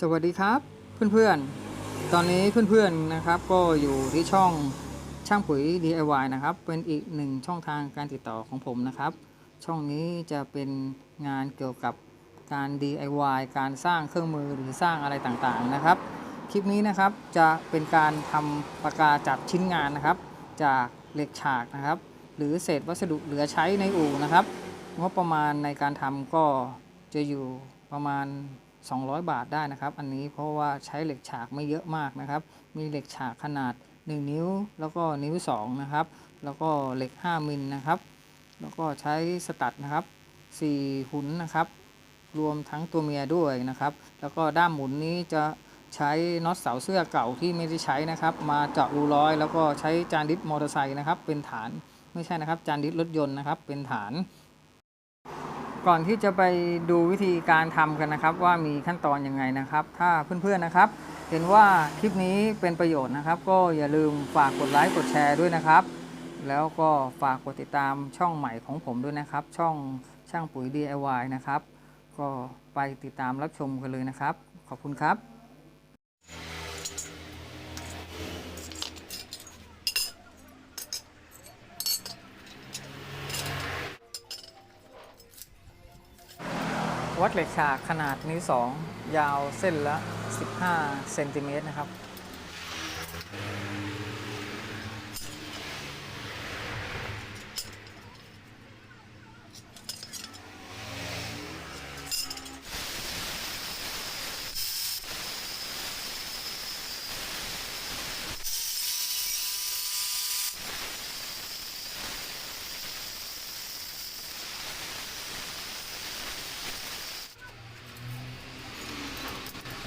สวัสดีครับเพื่อนๆ ตอนนี้เพื่อนๆนะครับก็อยู่ที่ช่องช่างปุ๋ย DIY นะครับ เป็นอีกหนึ่งช่องทางการติดต่อของผมนะครับ ช่องนี้จะเป็นงานเกี่ยวกับการ DIY การสร้างเครื่องมือหรือสร้างอะไรต่างๆนะครับ คลิปนี้นะครับจะเป็นการทำปากกาจับชิ้นงานนะครับ จากเหล็กฉากนะครับ หรือเศษวัสดุเหลือใช้ในอู่นะครับงบประมาณในการทำก็จะอยู่ประมาณ 200 บาทได้นะครับ อันนี้เพราะว่าใช้เหล็กฉากไม่เยอะมากนะครับ มีเหล็กฉากขนาด 1 นิ้ว แล้วก็นิ้ว 2 นะครับ แล้วก็เหล็ก 5 มิลนะครับ แล้วก็ใช้สตัดนะครับ4หุนนะครับ รวมทั้งตัวเมียด้วยนะครับ แล้วก็ด้ามหมุนนี้จะใช้น็อตเสาเสื้อเก่าที่ไม่ได้ใช้นะครับ มาเจาะรูร้อย แล้วก็ใช้จานดิสมอเตอร์ไซค์นะครับ เป็นฐานไม่ใช่นะครับ จานดิสรถยนต์นะครับ เป็นฐาน ก่อนที่จะไปดูวิธีการทำกันนะครับ ว่ามีขั้นตอนยังไงนะครับ ถ้าเพื่อนๆนะครับ เห็นว่าคลิปนี้เป็นประโยชน์นะครับ ก็อย่าลืมฝากกดไลค์กดแชร์ด้วยนะครับ แล้วก็ฝากกดติดตามช่องใหม่ของผมด้วยนะครับ ช่องช่างปุ๋ย DIY นะครับ ก็ไปติดตามรับชมกันเลยนะครับ ขอบคุณครับ วัดเหล็กฉากขนาดนิ้ว2ยาวเส้นละ 15 เซนติเมตรนะครับ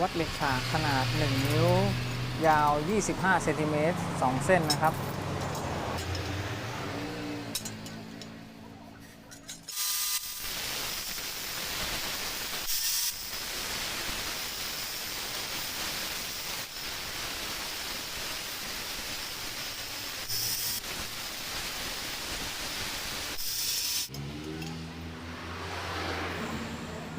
วัดเหล็กฉากขนาด 1 นิ้ว ยาว 25 เซนติเมตร 2 เส้นนะครับ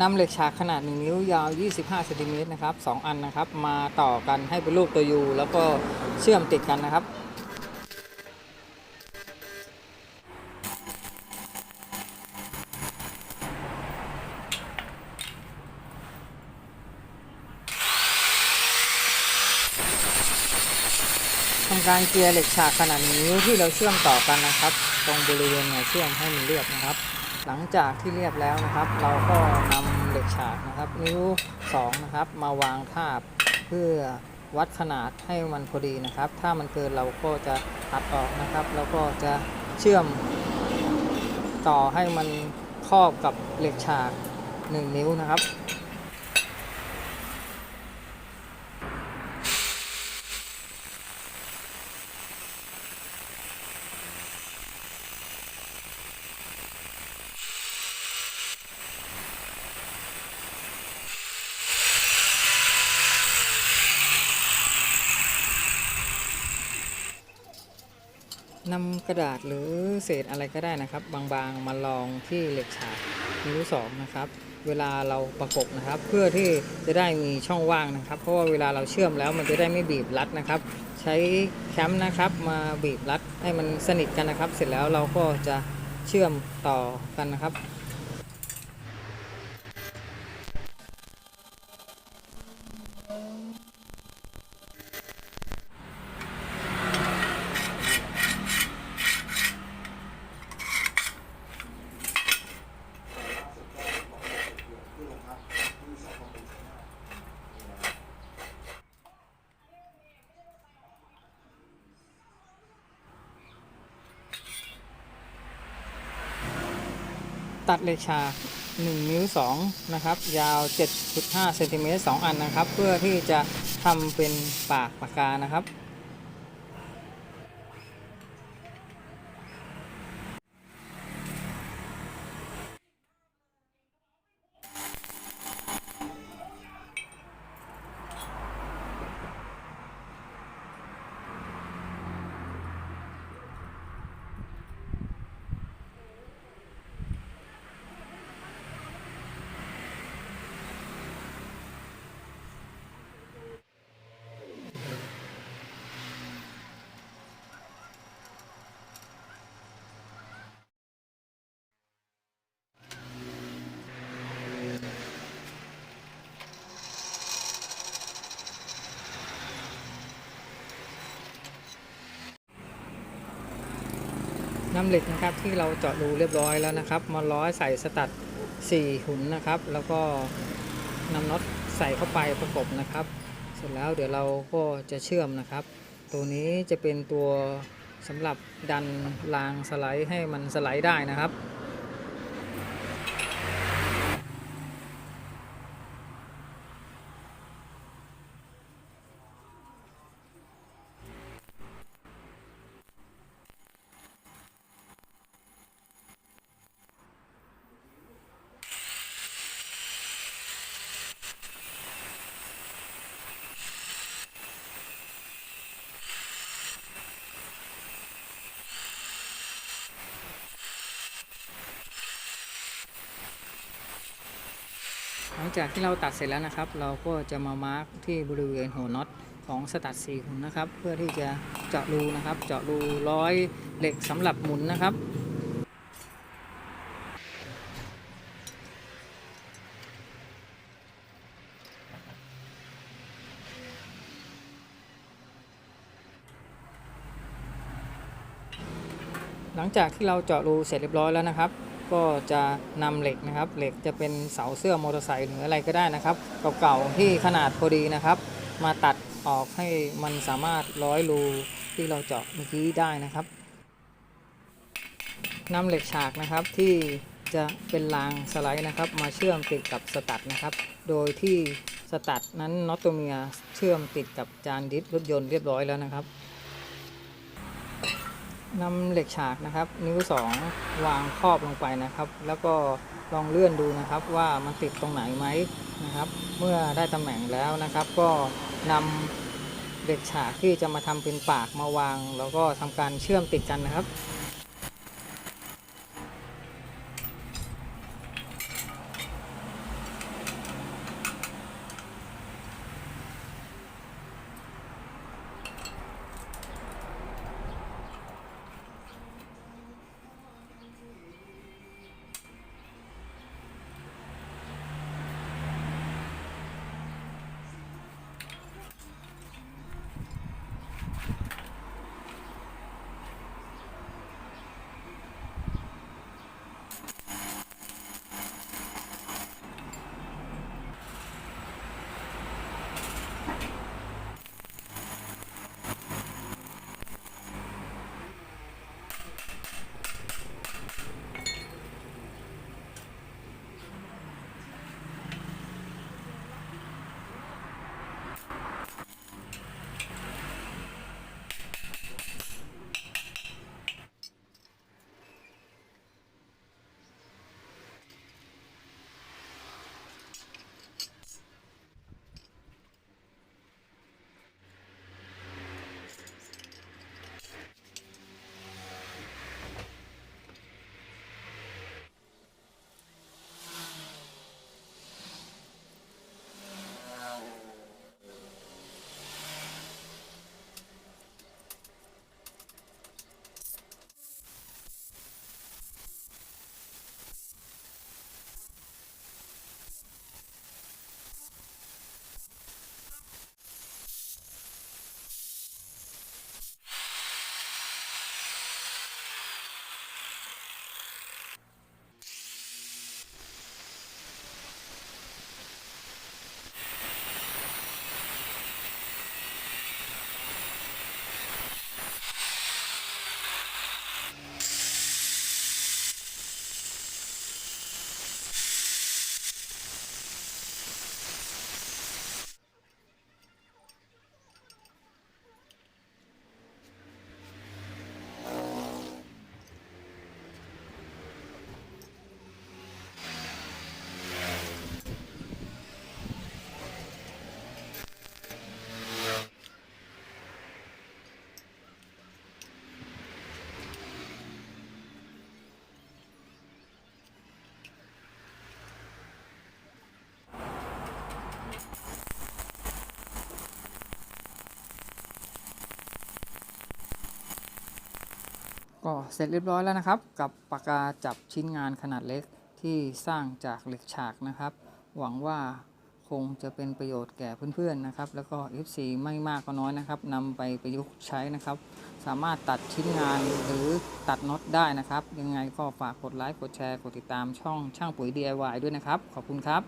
นำเหล็กฉากขนาด 1 นิ้วยาว 25เซนติเมตรนะครับ2อันนะครับ มาต่อกันให้เป็นรูปตัวยูแล้วก็เชื่อมติดกันนะครับทำการเกลียร์เหล็กฉากขนาดนิ้วที่เราเชื่อมต่อกันนะครับ ตรงบริเวณหัวเชื่อมให้มันเรียบนะครับ หลังจากที่เรียบแล้วนะครับ เราก็นำเหล็กฉากนะครับ นิ้ว 2 นะครับ มาวางทาบเพื่อวัดขนาดให้มันพอดีนะครับ ถ้ามันเกินเราก็จะตัดออกนะครับ แล้วก็จะเชื่อมต่อให้มันครอบกับเหล็กฉาก 1 นิ้วนะครับ นำกระดาษหรือเศษอะไรก็ได้นะครับ บางๆมาลองที่เหล็กฉากนิ้วสองนะครับ เวลาเราประกบนะครับ เพื่อที่จะได้มีช่องว่างนะครับ เพราะว่าเวลาเราเชื่อมแล้วมันจะได้ไม่บีบรัดนะครับ ใช้แคมป์นะครับมาบีบรัดให้มันสนิทกันนะครับ เสร็จแล้วเราก็จะเชื่อมต่อกันนะครับ ตัดเหล็กฉาก 1 นิ้ว2นะครับยาว 7.5เซนติเมตร2อันนะครับ เพื่อที่จะทำเป็นปากปากกานะครับ น้ำเหล็กนะครับ ที่เราเจาะรูเรียบร้อยแล้วนะครับ มาร้อยใส่สตัด4หุ่นนะครับ แล้วก็นำน็อตใส่เข้าไปประกบนะครับ เสร็จแล้วเดี๋ยวเราก็จะเชื่อมนะครับ ตัวนี้จะเป็นตัวสำหรับดันรางสไลด์ให้มันสไลด์ได้นะครับ ห ลังจากที่เราตัดเสร็จแล้วนะครับ เราก็จะมามาร์กที่บริเวณหัวน็อตของสตัดสีหุ่นนะครับ เพื่อที่จะเจาะรูนะครับ เจาะรูร้อยเหล็กสำหรับหมุนนะครับหลังจากที่เราเจาะรูเสร็จเรียบร้อยแล้วนะครับ ก็จะนำเหล็กนะครับ เหล็กจะเป็นเสาเสื้อมอเตอร์ไซค์หรืออะไรก็ได้นะครับ เก่าๆที่ขนาดพอดีนะครับ มาตัดออกให้มันสามารถร้อยรูที่เราเจาะเมื่อกี้ได้นะครับนำเหล็กฉากนะครับที่จะเป็นรางสไลด์นะครับ มาเชื่อมติดกับสตัดนะครับ โดยที่สตัดนั้นน็อตตัวเมียเชื่อมติดกับจานดิสรถยนต์เรียบร้อยแล้วนะครับ นำเหล็กฉากนะครับ นิ้ว 2 วางครอบลงไปนะครับ แล้วก็ลองเลื่อนดูนะครับว่ามันติดตรงไหนไหมนะครับ เมื่อได้ตำแหน่งแล้วนะครับ ก็นำเหล็กฉากที่จะมาทำเป็นปากมาวาง แล้วก็ทำการเชื่อมติดกันนะครับ ก็เสร็จเรียบร้อยแล้วนะครับ กับปากกาจับชิ้นงานขนาดเล็กที่สร้างจากเหล็กฉากนะครับ หวังว่าคงจะเป็นประโยชน์แก่เพื่อนๆนะครับ แล้วก็ FC ไม่มากก็น้อยนะครับนำไปประยุกต์ใช้นะครับ สามารถตัดชิ้นงานหรือตัดน็อตได้นะครับ ยังไงก็ฝากกดไลค์กดแชร์กดติดตามช่องช่างปุ๋ย DIY ด้วยนะครับ ขอบคุณครับ